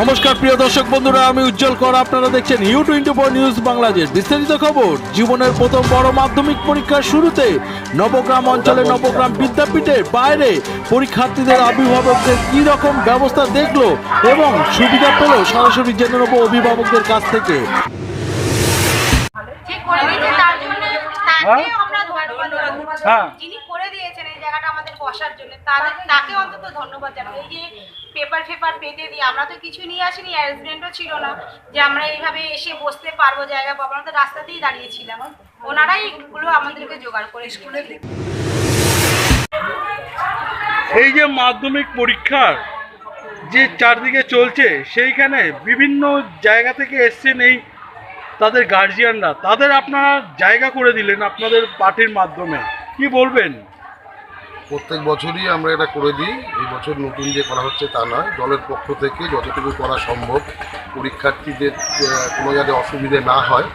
নমস্কার প্রিয় দর্শক বন্ধুরা আমি উজ্জ্বল কর। আপনারা দেখছেন U twenty four news Bangladesh বিস্তারিত খবর। জীবনের প্রথম বড় মাধ্যমিক পরীক্ষার শুরুতে নবগ্রাম অঞ্চলে নবগ্রাম বিদ্যাপীঠের বাইরে পরীক্ষার্থীদের অভিভাবকদের কি রকম ব্যবস্থা দেখল এবং সুবিধা পেল সরাসরি জেনে নেব অভিভাবকদের কাছ থেকে। হ্যাঁ। জায়গাটা আমাদের বসার জন্য। তাদের তাকে অন্তত ধন্যবাদ জানাব এই যে পেপার ফেপার পেতে দিয়ে আমরা তো কিছু নিয়ে আসিনি অ্যারেঞ্জমেন্টও ছিল না যে আমরা এইভাবে এসে বসতে পারব জায়গা পাবো আমরা তো রাস্তাতেই দাঁড়িয়েছিলাম ওনারাই এগুলো আমাদেরকে জোগাড় করে স্কুলের এই যে মাধ্যমিক পরীক্ষার যে চারদিকে চলছে, সেইখানে বিভিন্ন জায়গা থেকে এসছেন এই তাদের গার্জিয়ানরা তাদের আপনারা জায়গা করে দিলেন আপনাদের পার্টির মাধ্যমে। কি বলবেন? প্রত্যেক বছরই আমরা এটা করে দিই। এই বছর নতুন যে করা হচ্ছে তা নয়। দলের পক্ষ থেকে যতটুকু করা সম্ভব পরীক্ষার্থীদের কোনো যাতে অসুবিধে না হয়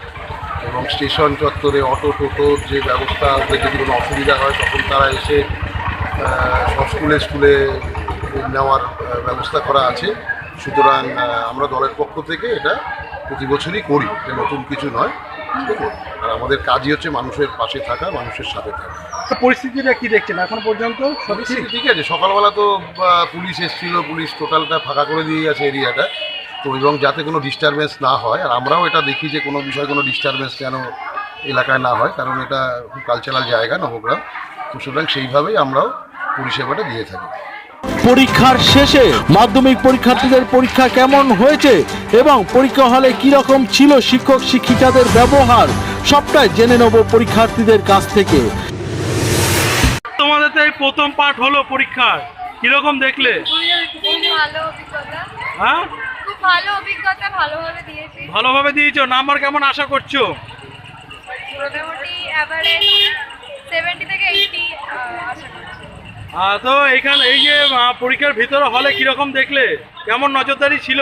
এবং স্টেশন চত্বরে অটো টোটোর যে ব্যবস্থা যদি কোনো অসুবিধা হয়, তখন তারা এসে সব স্কুলে স্কুলে নেওয়ার ব্যবস্থা করা আছে। সুতরাং আমরা দলের পক্ষ থেকে এটা প্রতি বছরই করি। এটা নতুন কিছু নয়? আর আমাদের কাজই হচ্ছে মানুষের পাশে থাকা মানুষের সাথে থাকা। পরিস্থিতিটা কি দেখছেন? এখন পর্যন্ত সব ঠিক? আছে। সকালবেলা তো পুলিশ এসেছিল পুলিশ টোটালটা ফাঁকা করে দিয়ে গেছে এরিয়াটা। তো এবং যাতে কোনো ডিস্টারবেন্স না হয় আর আমরাও এটা দেখি যে কোনো বিষয়ে কোনো ডিস্টারবেন্স যেন এলাকায় না হয় কারণ এটা খুব কালচারাল জায়গা নবগ্রাম। তো সুতরাং সেইভাবেই আমরাও পরিষেবাটা দিয়ে থাকি। পরীক্ষার শেষে মাধ্যমিক পরীক্ষার্থীদের পরীক্ষা কেমন হয়েছে এবং পরীক্ষা হলে কি রকম ছিল শিক্ষক শিক্ষিকাদের ব্যবহার সবটাই জেনে নেব পরীক্ষার্থীদের কাছ থেকে। তোমাদের তো এই প্রথম পাঠ হলো পরীক্ষার। কীরকম দেখলে? খুব ভালো অভিজ্ঞতা। হ্যাঁ? ভালো অভিজ্ঞতা ভালোভাবে দিয়েছি। ভালোভাবে দিয়েছ? নাম্বার কেমন আশা করছ? মোটামুটি থেকে এইটি আশা করছি। তো এখানে এই যে পরীক্ষার ভিতরে হলে কীরকম দেখলে? কেমন নজরদারি ছিল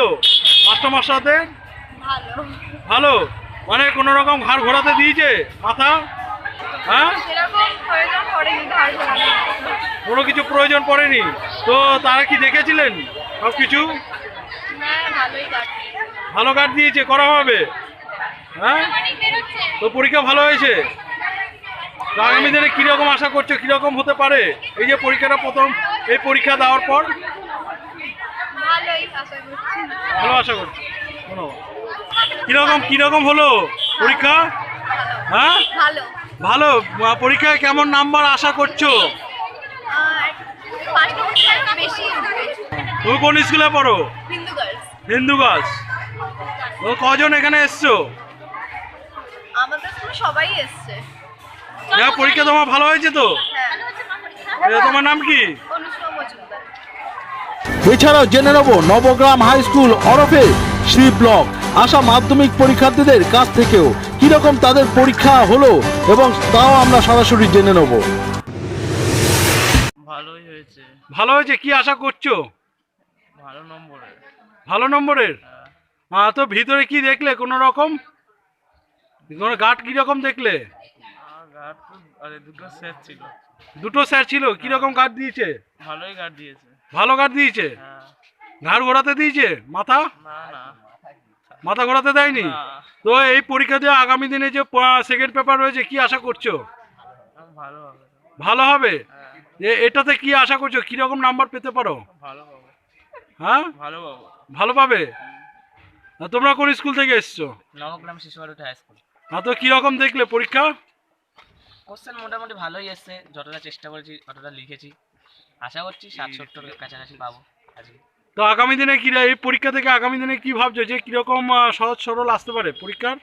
মাস্টার মাস্টারদের ভালো। মানে কোনো রকম ঘাড় ঘোরাতে দিয়েছে মাথা? হ্যাঁ? কোনো কিছু প্রয়োজন পড়েনি। তো তারা কি দেখেছিলেন সব কিছু ভালো কাট দিয়েছে, করা হবে। হ্যাঁ? তো পরীক্ষা ভালো হয়েছে? আগামী দিনে কীরকম আশা করছ? কীরকম হতে পারে? এই যে পরীক্ষাটা প্রথম এই পরীক্ষা দেওয়ার পর? ভালো আশা করছি। কীরকম কীরকম হলো পরীক্ষা? হ্যাঁ? ভালো। পরীক্ষায় কেমন নাম্বার আশা করছ? তুমি কোন স্কুলে পড়ো? হিন্দু গার্লস। গাছ ও কজন এখানে এসছো? আমাদের সবাই এসছে। হ্যাঁ পরীক্ষা তোমার ভালো হয়েছে তো। হ্যাঁ। তোমার নাম কি? এছাড়াও জেনে নেব নবগ্রাম হাই স্কুল ওরফে শ্রী ব্লক। আসা মাধ্যমিক পরীক্ষার্থীদের কাছ থেকেও কীরকম তাদের পরীক্ষা হলো এবং তাও আমরা সরাসরি জেনে নেব। ভালোই হয়েছে। ভালো হয়েছে? কি আশা করছ? ভালো নম্বরে ভালো নম্বরের? হ্যাঁ। তো ভিতরে কি দেখলে কোনো রকম? কোনো গার্ড কীরকম দেখলে? গার্ড আরে দুটো সেট ছিল। দুটো স্যার ছিল? কীরকম গার্ড দিয়েছে? ভালোই গার্ড দিয়েছে। ভালো গার্ড দিয়েছে? হ্যাঁ। ঘাড় ঘোরাতে দিয়েছে? মাথা? না না। মাথা ঘোরাতে দেয়নি? তো এই পরীক্ষা দিয়ে আগামী দিনে যে সেকেন্ড পেপার রয়েছে কি আশা করছ? ভালো হবে। ভালো হবে? হ্যাঁ। যে এটাতে কি আশা করছ? কীরকম নাম্বার পেতে পারো? ভালো পাবো। হ্যাঁ? ভালো পাবো। ভালো পাবে? তোমরা কোন স্কুল থেকে এসছো? নবগ্রাম শিশু হাই স্কুল হ্যাঁ তো কীরকম দেখলে পরীক্ষা? কোশ্চেন মোটামুটি ভালোই এসছে। যতটা চেষ্টা করেছি অতটা লিখেছি। আশা করছি ষাট সত্তর কাছাকাছি পাবো আজকে। তো আগামী দিনে কি এই পরীক্ষা থেকে আগামী দিনে কি ভাবছ? যে কীরকম সহজ সরল আসতে পারে পরীক্ষার?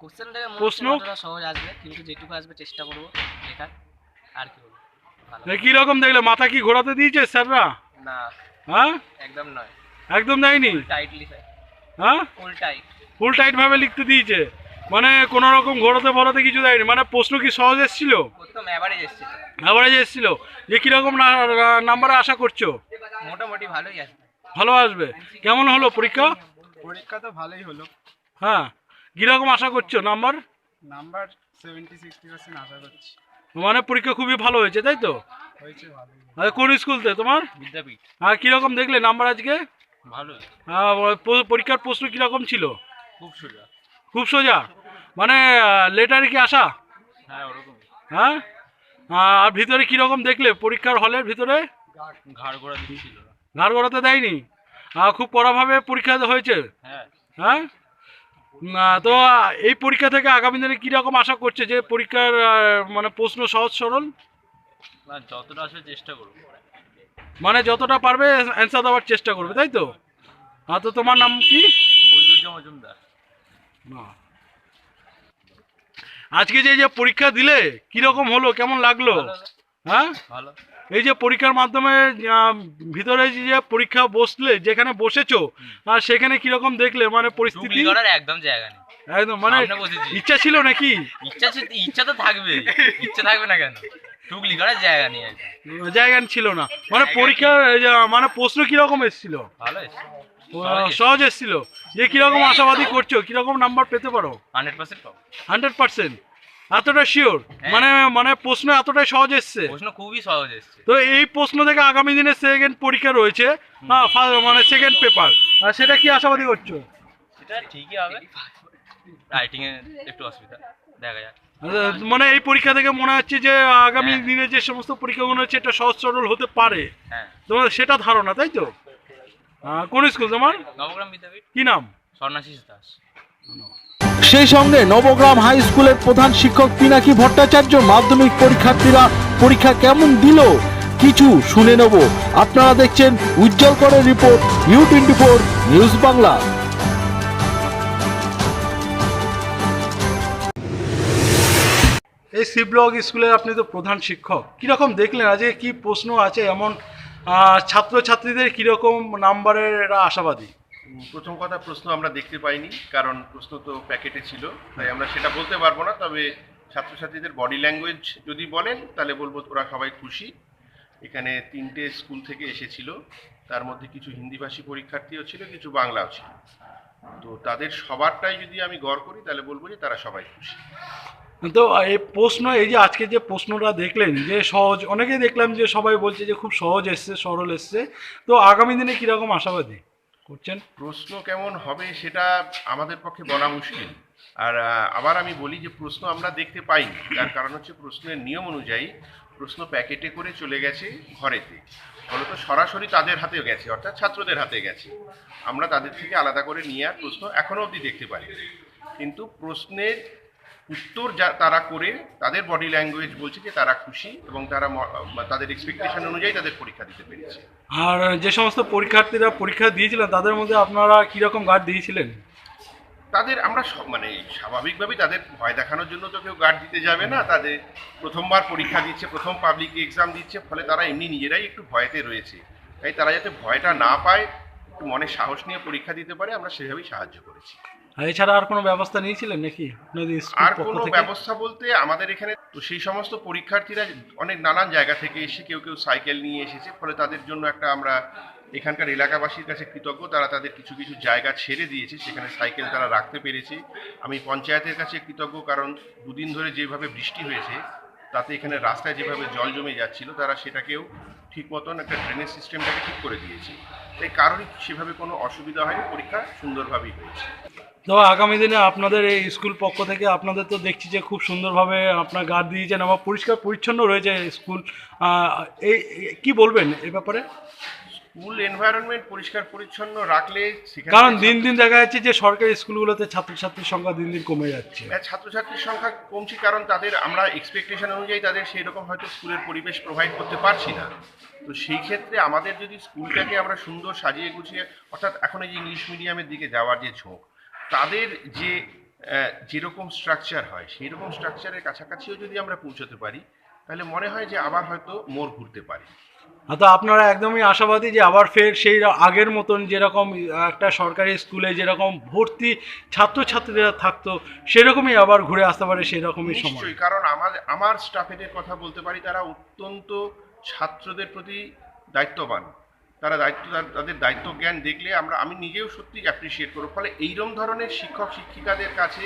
কোশ্চেন থেকে প্রশ্ন? সহজ আসবে কিন্তু যেটুকু আসবে চেষ্টা করব লেখার। আর কি বলব? ভালো। তো কীরকম দেখলে মাথা কি ঘোরাতে দিয়েছে স্যাররা? না। হ্যাঁ? একদম নয়। একদম দেয়নি? টাইট লিখে হ্যাঁ। ফুল টাইট ফুল টাইট ভাবে লিখতে দিয়েছে। মানে কোনো রকম ঘোরাতে ফোরাতে কিছু দেয়নি। মানে প্রশ্ন কি সহজ এসেছিল? প্রথম অ্যাভারেজ এসেছিল। এভারেজ এসেছিল। যে কীরকম নাম্বারে আশা করছ? মোটামুটি ভালোই আসবে। ভালো আসবে। কেমন হলো পরীক্ষা? পরীক্ষা তো ভালোই হলো। হ্যাঁ। কীরকম আশা করছ? Number? Number seventy sixty percent আশা করছি। মানে পরীক্ষা খুবই ভালো হয়েছে তাই তো? আর কোন স্কুলতে তোমার? বিদ্যাপীঠ। আর কীরকম দেখলে নাম্বার আজকে? ভালোই। আহ, প- পরীক্ষার প্রশ্ন কীরকম ছিল? খুব সোজা। খুব সোজা? মানে লেটারে কি আসা? হ্যাঁ হ্যাঁ? আর ভিতরে কীরকম দেখলে? পরীক্ষার হলের ভিতরে? ঘাড় গড়াতে দেয়নি? খুব কড়াভাবে পরীক্ষা হয়েছে। হ্যাঁ। হ্যাঁ? না তো এই পরীক্ষা থেকে আগামী দিনে কীরকম আশা করছে যে পরীক্ষার মানে প্রশ্ন সহজ সরল? যতটা আসলে চেষ্টা করব। মানে যতটা পারবে অ্যান্সার দেওয়ার চেষ্টা করবে তাই তো? হ্যাঁ তো তোমার নাম কি? মজুমদার না আজকে যে যে পরীক্ষা দিলে কীরকম হলো? কেমন লাগল? হ্যাঁ? এই যে পরীক্ষার মাধ্যমে ভিতরে যে যে পরীক্ষা বসলে যেখানে বসেছো আর সেখানে কীরকম দেখলে? মানে পরিস্থিতি? একদম জায়গা নেই। একদম মানে ইচ্ছা ছিল নাকি? ইচ্ছা ইচ্ছা তো থাকবে। ইচ্ছা থাকবে না কেন? টুকলি করার জায়গা নেই জায়গা ছিল না। মানে পরীক্ষার মানে প্রশ্ন কীরকম এসেছিল? ভালো সহজ এসেছিল। যে কীরকম আশাবাদী করছ কীরকম নাম্বার পেতে পারো? হান্ড্রেড পার্সেন্ট পাবো। Hundred percent? এতটা শিওর হ্যাঁ। মানে মানে প্রশ্ন এতটাই সহজ এসছে? প্রশ্ন খুবই সহজ এসছে। তো এই প্রশ্ন থেকে আগামী দিনে সেকেন্ড পরীক্ষা রয়েছে। হ্যাঁ ফা- মানে সেকেন্ড পেপার আর সেটা কি আশাবাদী করছ? সেটা ঠিকই হবে। রাইটিং এ একটু অসুবিধা। দেখা যাক। মানে এই পরীক্ষা থেকে মনে হচ্ছে যে আগামী হ্যাঁ। দিনে যে সমস্ত পরীক্ষাগুলো হচ্ছে এটা সহজ সরল হতে পারে। হ্যাঁ। তোমার সেটা ধারণা তাই তো? কোন স্কুল তোমার? নবগ্রাম বিদ্যাপীঠ। কি নাম? স্বর্ণাশিস দাস। সেই সঙ্গে নবগ্রাম হাই স্কুলের প্রধান শিক্ষক পিনাকি ভট্টাচার্য মাধ্যমিক পরীক্ষার্থীরা পরীক্ষা কেমন দিল কিছু শুনে নেব। আপনারা দেখছেন উজ্জ্বল করে report U twenty four news Bangla. C block স্কুলের আপনি তো প্রধান শিক্ষক। কীরকম দেখলেন? আজকে কি প্রশ্ন আছে এমন ছাত্রছাত্রীদের কীরকম নাম্বারের এরা আশাবাদী প্রথম কথা প্রশ্ন আমরা দেখতে পাইনি, কারণ প্রশ্ন তো প্যাকেটে ছিল, তাই আমরা সেটা বলতে পারব না, তবে ছাত্রছাত্রীদের বডি ল্যাঙ্গুয়েজ যদি বলেন, তাহলে বলব ওরা সবাই খুশি। এখানে তিনটে স্কুল থেকে এসেছিল, তার মধ্যে কিছু হিন্দিভাষী পরীক্ষার্থীও ছিল, কিছু বাংলাও ছিল। তো তাদের সবারটাই যদি আমি গড় করি, তাহলে বলব যে তারা সবাই খুশি। তো এই প্রশ্ন, এই যে আজকে যে প্রশ্নটা দেখলেন, যে সহজ, অনেকেই দেখলাম যে সবাই বলছে যে খুব সহজ এসছে, সরল এসছে। তো আগামী দিনে কীরকম আশাবাদী করছেন? প্রশ্ন কেমন হবে সেটা আমাদের পক্ষে বলা মুশকিল। আর আবার আমি বলি যে প্রশ্ন আমরা দেখতে পাইনি। তার কারণ হচ্ছে প্রশ্নের নিয়ম অনুযায়ী প্রশ্ন প্যাকেটে করে চলে গেছে ঘরেতে। ফলত সরাসরি তাদের হাতে গেছে, অর্থাৎ ছাত্রদের হাতে গেছে। আমরা তাদের থেকে আলাদা করে নিয়ে আর প্রশ্ন এখনও অবধি দেখতে পারি কিন্তু প্রশ্নের উত্তর যা তারা করে তাদের বডি ল্যাঙ্গুয়েজ বলছে যে তারা খুশি এবং তারা তাদের এক্সপেকটেশন অনুযায়ী তাদের পরীক্ষা দিতে পেরেছে। আর যে সমস্ত পরীক্ষার্থীরা পরীক্ষা দিয়েছিলেন তাদের মধ্যে আপনারা কীরকম গার্ড দিয়েছিলেন? তাদের আমরা সব- মানে স্বাভাবিকভাবেই তাদের ভয় দেখানোর জন্য তো কেউ গার্ড দিতে যাবে না। তাদের প্রথমবার পরীক্ষা দিচ্ছে প্রথম পাবলিক এক্সাম দিচ্ছে ফলে তারা এমনি নিজেরাই একটু ভয়তে রয়েছে। তাই তারা যাতে ভয়টা না পায় একটু মনে সাহস নিয়ে পরীক্ষা দিতে পারে আমরা সেভাবেই সাহায্য করেছি। আর এছাড়া আর কোনো ব্যবস্থা নিয়েছিলেন নাকি? আপনাদের আর কোনো ব্যবস্থা বলতে আমাদের এখানে তো সেই সমস্ত পরীক্ষার্থীরা অনেক নানান জায়গা থেকে এসে কেউ কেউ সাইকেল নিয়ে এসেছে ফলে তাদের জন্য একটা আমরা এখানকার এলাকাবাসীর কাছে কৃতজ্ঞ। তারা তাদের কিছু কিছু জায়গা ছেড়ে দিয়েছে সেখানে সাইকেল তারা রাখতে পেরেছে। আমি পঞ্চায়েতের কাছে কৃতজ্ঞ কারণ দুদিন ধরে যেভাবে বৃষ্টি হয়েছে তাতে এখানে রাস্তায় যেভাবে জল জমে যাচ্ছিল তারা সেটাকেও ঠিক মতন একটা ড্রেনেজ সিস্টেমটাকে ঠিক করে দিয়েছে। তাই কারোরই সেভাবে কোনো অসুবিধা হয়নি পরীক্ষা সুন্দরভাবেই হয়েছে। তো আগামী দিনে আপনাদের এই স্কুল পক্ষ থেকে আপনাদের তো দেখছি যে খুব সুন্দরভাবে আপনার গার্ড দিয়েছেন আমার পরিষ্কার পরিচ্ছন্ন রয়েছে স্কুল। এই কি বলবেন এ ব্যাপারে? স্কুল এনভায়রনমেন্ট পরিষ্কার পরিচ্ছন্ন রাখলে কারণ দিন দিন দেখা যাচ্ছে যে সরকারি স্কুলগুলোতে ছাত্রছাত্রীর সংখ্যা দিন দিন কমে যাচ্ছে। হ্যাঁ, ছাত্রছাত্রীর সংখ্যা কমছে কারণ তাদের আমরা এক্সপেকটেশন অনুযায়ী তাদের সেই রকম হয়তো স্কুলের পরিবেশ প্রোভাইড করতে পারছি না। তো সেই ক্ষেত্রে আমাদের যদি স্কুলটাকে আমরা সুন্দর সাজিয়ে গুছিয়ে অর্থাৎ এখন এই যে ইংলিশ মিডিয়ামের দিকে যাওয়ার যে ঝোঁক তাদের যে যেরকম স্ট্রাকচার হয় সেই রকম স্ট্রাকচারের কাছাকাছিও যদি আমরা পৌঁছতে পারি তাহলে মনে হয় যে আবার হয়তো মোড় ঘুরতে পারে। তো আপনারা একদমই আশাবাদী যে আবার ফের সেই আগের মতন যেরকম একটা সরকারি স্কুলে যেরকম ভর্তি ছাত্রছাত্রীরা থাকতো সেরকমই আবার ঘুরে আসতে পারে সেই রকমই সময়। কারণ আমার আমার স্টাফেদের কথা বলতে পারি তারা অত্যন্ত ছাত্রদের প্রতি দায়িত্ববান। তারা দায়িত্ব তাদের দায়িত্ব জ্ঞান দেখলে আমরা আমি নিজেও সত্যি অ্যাপ্রিসিয়েট করব। ফলে এইরকম ধরনের শিক্ষক শিক্ষিকাদের কাছে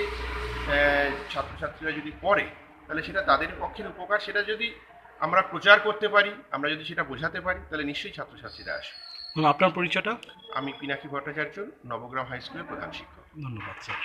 ছাত্রছাত্রীরা যদি পড়ে তাহলে সেটা তাদের পক্ষের উপকার। সেটা যদি আমরা প্রচার করতে পারি আমরা যদি সেটা বোঝাতে পারি তাহলে নিশ্চয়ই ছাত্রছাত্রীরা আসবে। আপনার পরিচয়টা? আমি পিনাকি ভট্টাচার্য নবগ্রাম হাই স্কুলের প্রধান শিক্ষক। ধন্যবাদ স্যার।